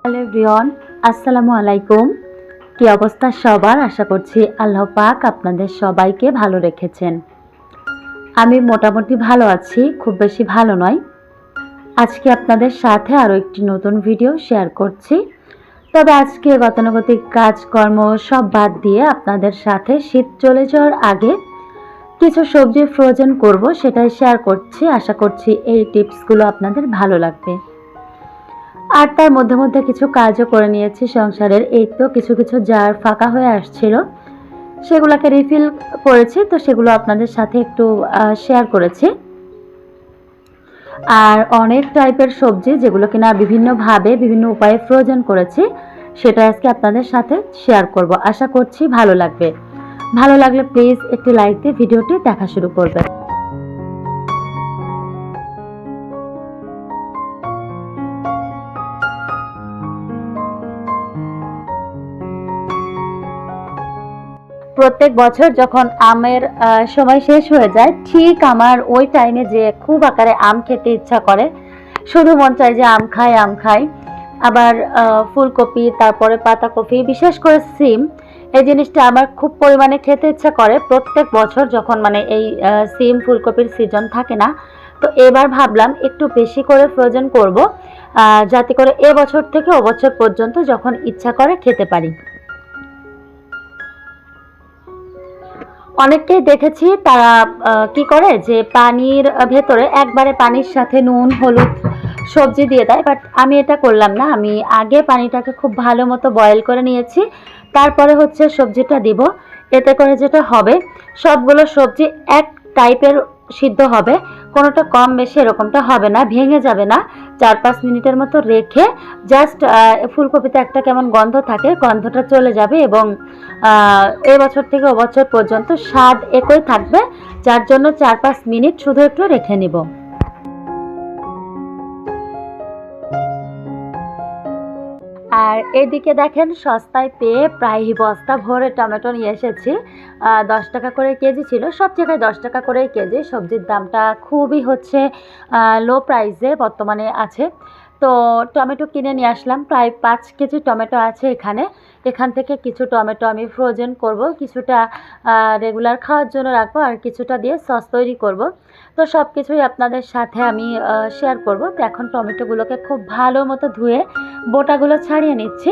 Hello everyone, আসসালামু আলাইকুম। কি অবস্থা সবার? আশা করছি আল্লাহ পাক আপনাদের সবাইকে ভালো রেখেছেন। আমি মোটামুটি ভালো আছি, খুব বেশি ভালো নয়। আজকে আপনাদের সাথে আরও একটি নতুন ভিডিও শেয়ার করছি। তবে আজকে গতানুগতিক কাজকর্ম সব বাদ দিয়ে আপনাদের সাথে শীত চলে যাওয়ার আগে কিছু সবজি ফ্রোজেন করব, সেটাই শেয়ার করছি। আশা করছি এই টিপসগুলো আপনাদের ভালো লাগবে। আর তার মধ্যে মধ্যে কিছু কাজও করে নিয়েছি সংসারের। এই তো কিছু কিছু জার ফাঁকা হয়ে আসছিল। সেগুলোকে রিফিল করেছি, তো সেগুলো আপনাদের সাথে একটু শেয়ার করেছি। আর অনেক টাইপের সবজি যেগুলো কিনা বিভিন্নভাবে, বিভিন্ন উপায়ে ফ্রোজেন করেছি, সেটা আজকে আপনাদের সাথে শেয়ার করব। আশা করছি ভালো লাগবে। ভালো লাগলে প্লিজ একটি লাইক দিয়ে ভিডিওটি দেখা শুরু করবেন। প্রত্যেক বছর যখন আমের সময় শেষ হয়ে যায়, ঠিক আমার ওই টাইমে যে খুব আকারে আম খেতে ইচ্ছা করে, শুধু মন চায় যে আম খাই আম খাই। আবার ফুলকপি, তারপরে পাতাকপি, বিশেষ করে সিম, এই জিনিসটা আমার খুব পরিমাণে খেতে ইচ্ছা করে। প্রত্যেক বছর যখন মানে এই সিম, ফুলকপির সিজন থাকে না, তো এবার ভাবলাম একটু বেশি করে ফ্রোজেন করব যাতে করে এ বছর থেকে বছর পর্যন্ত যখন ইচ্ছা করে খেতে পারি। অনেককেই দেখেছি, তারা কি করে যে পানির ভেতরে একবারে পানির সাথে নুন, হলুদ সবজি দিয়ে দেয় বাট আমি এটা করলাম না। আমি আগে পানিটাকে খুব ভালো মতো বয়েল করে নিয়েছি, তারপরে হচ্ছে সবজিটা দিব। এতে করে যেটা হবে, সবগুলো সবজি এক টাইপের সিদ্ধ হবে, কোনোটা কম বেশি এরকমটা হবে না, ভেঙে যাবে না। চার পাঁচ মিনিটের মতো রেখে জাস্ট ফুলকপিতে একটা কেমন গন্ধ থাকে, গন্ধটা চলে যাবে এবং এ বছর থেকে ও বছর পর্যন্ত স্বাদ একই থাকবে, যার জন্য চার পাঁচ মিনিট শুধু একটু রেখে নিব। আর এদিকে দেখেন সস্তায় পেয়ে প্রায় বস্তা ভরে টমেটো নিয়ে এসেছি। দশ টাকা করে কেজি ছিল। সব জায়গায় দশ টাকা করে কেজি। সবজির দামটা খুবই হচ্ছে লো প্রাইসে বর্তমানে আছে। তো টমেটো কিনে নিয়ে আসলাম। প্রায় পাঁচ কেজি টমেটো আছে এখানে। এখান থেকে কিছু টমেটো আমি ফ্রোজেন করব, কিছুটা রেগুলার খাওয়ার জন্য রাখব আর কিছুটা দিয়ে সস তৈরি করব। তো সব কিছুই আপনাদের সাথে আমি শেয়ার করব। তো এখন টমেটোগুলোকে খুব ভালো মতো ধুয়ে বোটাগুলো ছাড়িয়ে নিচ্ছি।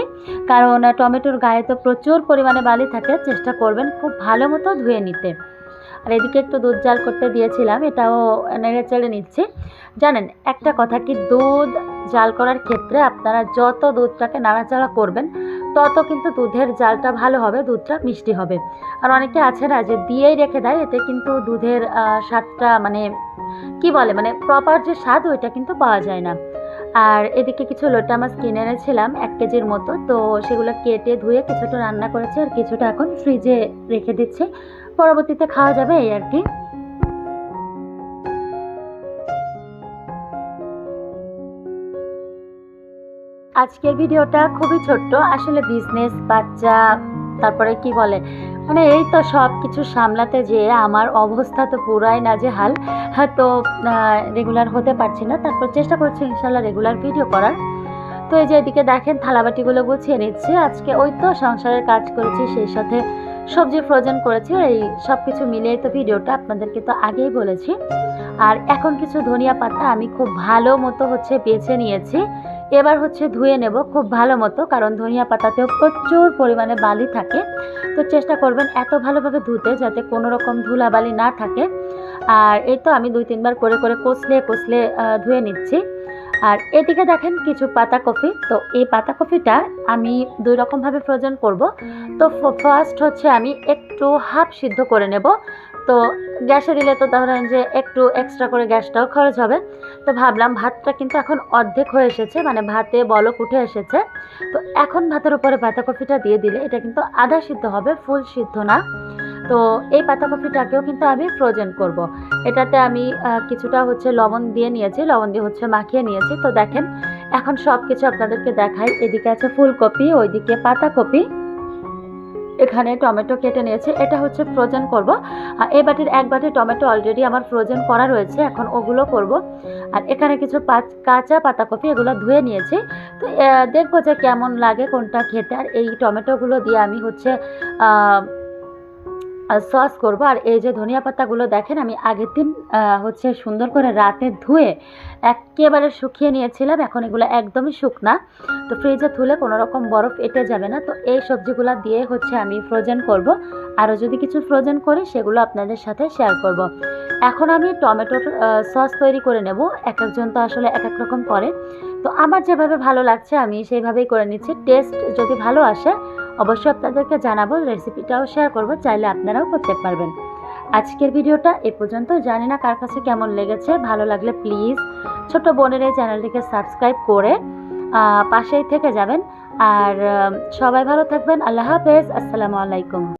কারণ টমেটোর গায়ে তো প্রচুর পরিমাণে বালি থাকে। চেষ্টা করবেন খুব ভালো মতো ধুয়ে নিতে। আর এদিকে একটু দুধ জাল করতে দিয়েছিলাম। এটাও নেড়ে চেড়ে নিচ্ছি। জানেন, একটা কথা কি, দুধ জাল করার ক্ষেত্রে আপনারা যত দুধটাকে নাড়াচাড়া করবেন, তত কিন্তু দুধের জালটা ভালো হবে, দুধটা মিষ্টি হবে। আর অনেকে আছে না যে দিয়েই রেখে দেয়, এতে কিন্তু দুধের স্বাদটা মানে কি বলে মানে প্রপার যে স্বাদ ওইটা কিন্তু পাওয়া যায় না। আর এদিকে কিছু লোটা মাছ কিনে এনেছিলাম এক কেজির মতো, তো সেগুলো কেটে ধুয়ে কিছুটা রান্না করেছি আর কিছুটা এখন ফ্রিজে রেখে দিচ্ছি। পরবর্তীতে খাওয়া যাবে এই আর কি। আজকের ভিডিওটা খুবই ছোট্ট। আসলে বিজনেস বাচ্চা, তারপরে কি বলে? মানে এই তো সব কিছু সামলাতে যেয়ে আমার অবস্থা তো পুরাই না নাজেহাল। হ্যাঁ তো রেগুলার হতে পারছি না। তারপর চেষ্টা করছি ইনশাল্লাহ রেগুলার ভিডিও করার। তো এই যে এদিকে দেখেন, থালাবাটিগুলো গুছিয়ে নিচ্ছি। আজকে ওই তো সংসারের কাজ করেছি, সেই সাথে সবজি ফ্রোজেন করেছি। এই সব কিছু মিলিয়ে তো ভিডিওটা আপনাদেরকে তো আগেই বলেছি। আর এখন কিছু ধনিয়া পাতা আমি খুব ভালো মতো হচ্ছে বেছে নিয়েছি। এবার হচ্ছে ধুয়ে নেব খুব ভালো মতো, কারণ ধনিয়া পাতাতেও প্রচুর পরিমাণে বালি থাকে। তো চেষ্টা করবেন এত ভালোভাবে ধুতে যাতে কোনো রকম ধুলাবালি না থাকে। আর এই তো আমি দুই তিনবার করে করে কষলে কষলে ধুয়ে নিচ্ছি। আর এদিকে দেখেন কিছু পাতা কফি, তো এই পাতা কফিটা আমি দুই রকমভাবে ফ্রোজেন করব। তো ফার্স্ট হচ্ছে আমি একটু হাফ সিদ্ধ করে নেব। তো গ্যাসে দিলে তো ধরেন যে একটু এক্সট্রা করে গ্যাসটাও খরচ হবে। তো ভাবলাম ভাতটা কিন্তু এখন অর্ধেক হয়ে এসেছে মানে ভাতে বলক উঠে এসেছে। তো এখন ভাতের উপরে পাতাকপিটা দিয়ে দিলে এটা কিন্তু আধা সিদ্ধ হবে, ফুল সিদ্ধ না। তো এই পাতাকপিটাকেও কিন্তু আমি ফ্রোজেন করব। এটাতে আমি কিছুটা হচ্ছে লবণ দিয়ে নিয়েছি, লবণ দিয়ে হচ্ছে মাখিয়ে নিয়েছি। তো দেখেন, এখন সব কিছু আপনাদেরকে দেখাই। এদিকে আছে ফুলকপি, ওইদিকে পাতাকপি। এখানে টমেটো কেটে নিয়েছি। এটা হচ্ছে ফ্রোজেন করব। আর এই বাটির এক বাটি টমেটো অলরেডি আমার ফ্রোজেন করা রয়েছে। এখন ওগুলো করব। আর এখানে কিছু পাঁচ কাঁচা পাতাকপি এগুলো ধুয়ে নিয়েছি। তো দেখব যে কেমন লাগে কোনটা খেতে। আর এই টমেটোগুলো দিয়ে আমি হচ্ছে সস করব। আর এই যে ধনিয়া পাতাগুলো দেখেন, আমি আগের দিন হচ্ছে সুন্দর করে রাতে ধুয়ে একেবারে শুকিয়ে নিয়েছিলাম। এখন এগুলো একদমই শুকনা। তো ফ্রিজে তুলে কোনো রকম বরফ এঁটে যাবে না। তো এই সবজিগুলো দিয়ে হচ্ছে আমি ফ্রোজেন করব। আরও যদি কিছু ফ্রোজেন করি, সেগুলো আপনাদের সাথে শেয়ার করব। এখন আমি টমেটোর সস তৈরি করে নেব। এক একজন তো আসলে এক এক রকম করে। তো আমার যেভাবে ভালো লাগছে, আমি সেইভাবেই করে নিচ্ছি। টেস্ট যদি ভালো আসে অবশ্যই আপনাদেরকে জানাব রেসিপিটাও শেয়ার করব, চাইলে আপনারাও করতে পারবেন। আজকের ভিডিওটা এ পর্যন্ত। জানি না কার কাছে কেমন লেগেছে, ভালো লাগলে প্লিজ ছোট বোনের এই চ্যানেলটিকে সাবস্ক্রাইব করে পাশেই থেকে যাবেন। আর সবাই ভালো থাকবেন। আল্লাহ হাফেজ। আসসালামু আলাইকুম।